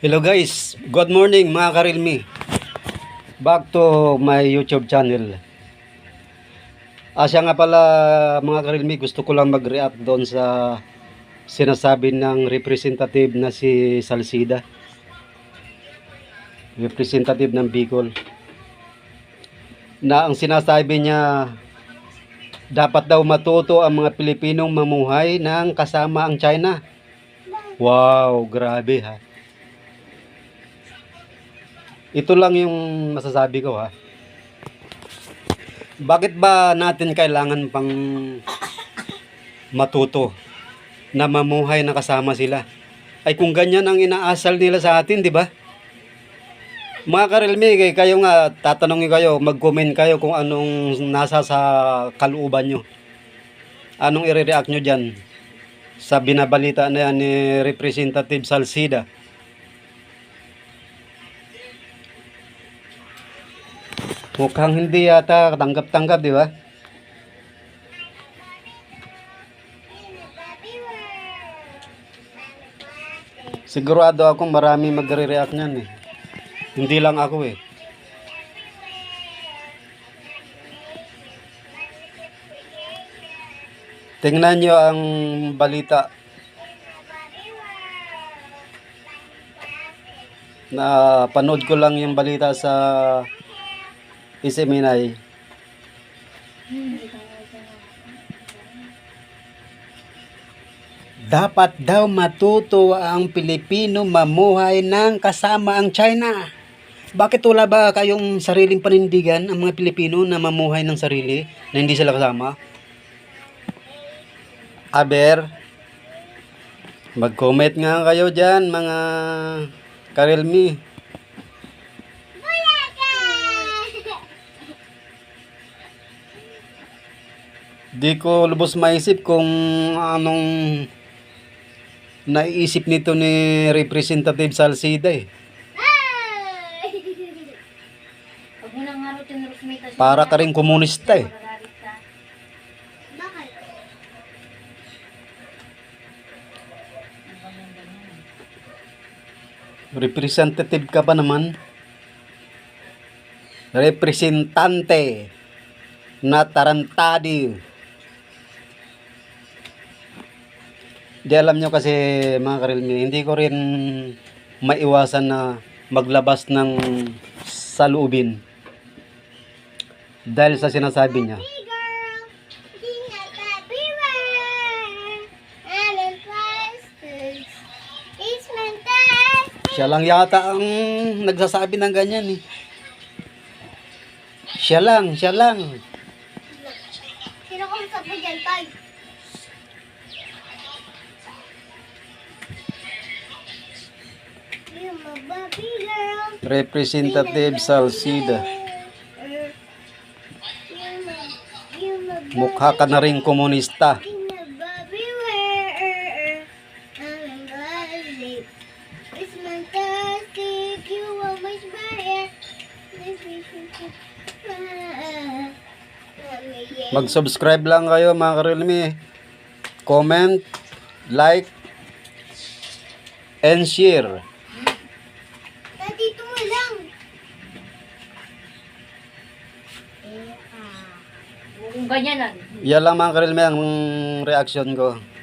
Hello guys, good morning mga karilmi. Back to my YouTube channel. Asya nga pala mga karilmi, gusto ko lang mag-react doon sa sinasabi ng representative na si Salsida. Representative ng Bicol. Na ang sinasabi niya, dapat daw matuto ang mga Pilipinong mamuhay ng kasama ang China. Wow, grabe ha. Ito lang yung masasabi ko ha. Bakit ba natin kailangan pang matuto na mamuhay na kasama sila? Ay kung ganyan ang inaasal nila sa atin, di ba? Mga karilmi, kay- kayo nga, tatanungin kayo, mag-comment kayo kung anong nasa sa kalooban nyo. Anong i-react nyo dyan sa binabalita na yan ni Representative Salsida. Mukhang hindi yata tanggap-tanggap, di ba? Sigurado akong marami magre-react niyan eh. Hindi lang ako eh. Tingnan nyo ang balita na panood ko lang yung balita sa Isiminay. Dapat daw matuto ang Pilipino mamuhay ng kasama ang China. Bakit wala ba kayong sariling panindigan ang mga Pilipino na mamuhay ng sarili na hindi sila kasama? Aber, mag-comment nga kayo dyan mga karilmi. Di ko lubos maisip kung anong naiisip nito ni Representative Salcida eh. Para ka rin komunista eh. Representative ka pa naman. Representante na tarantadi. Di alam nyo kasi mga karilmi, hindi ko rin maiwasan na maglabas ng salubin. Dahil sa sinasabi niya. Siya lang yata ang nagsasabi ng ganyan eh. Siya lang, siya lang. Sino kong sabi dyan, Tay? Representative Salcida. Mukha ka na rin komunista. Mag-subscribe lang kayo mga karilmi. Comment, like, and share. Dito mo lang. Kung ganyan lang. Yan lang mga karilmi ang reaction ko.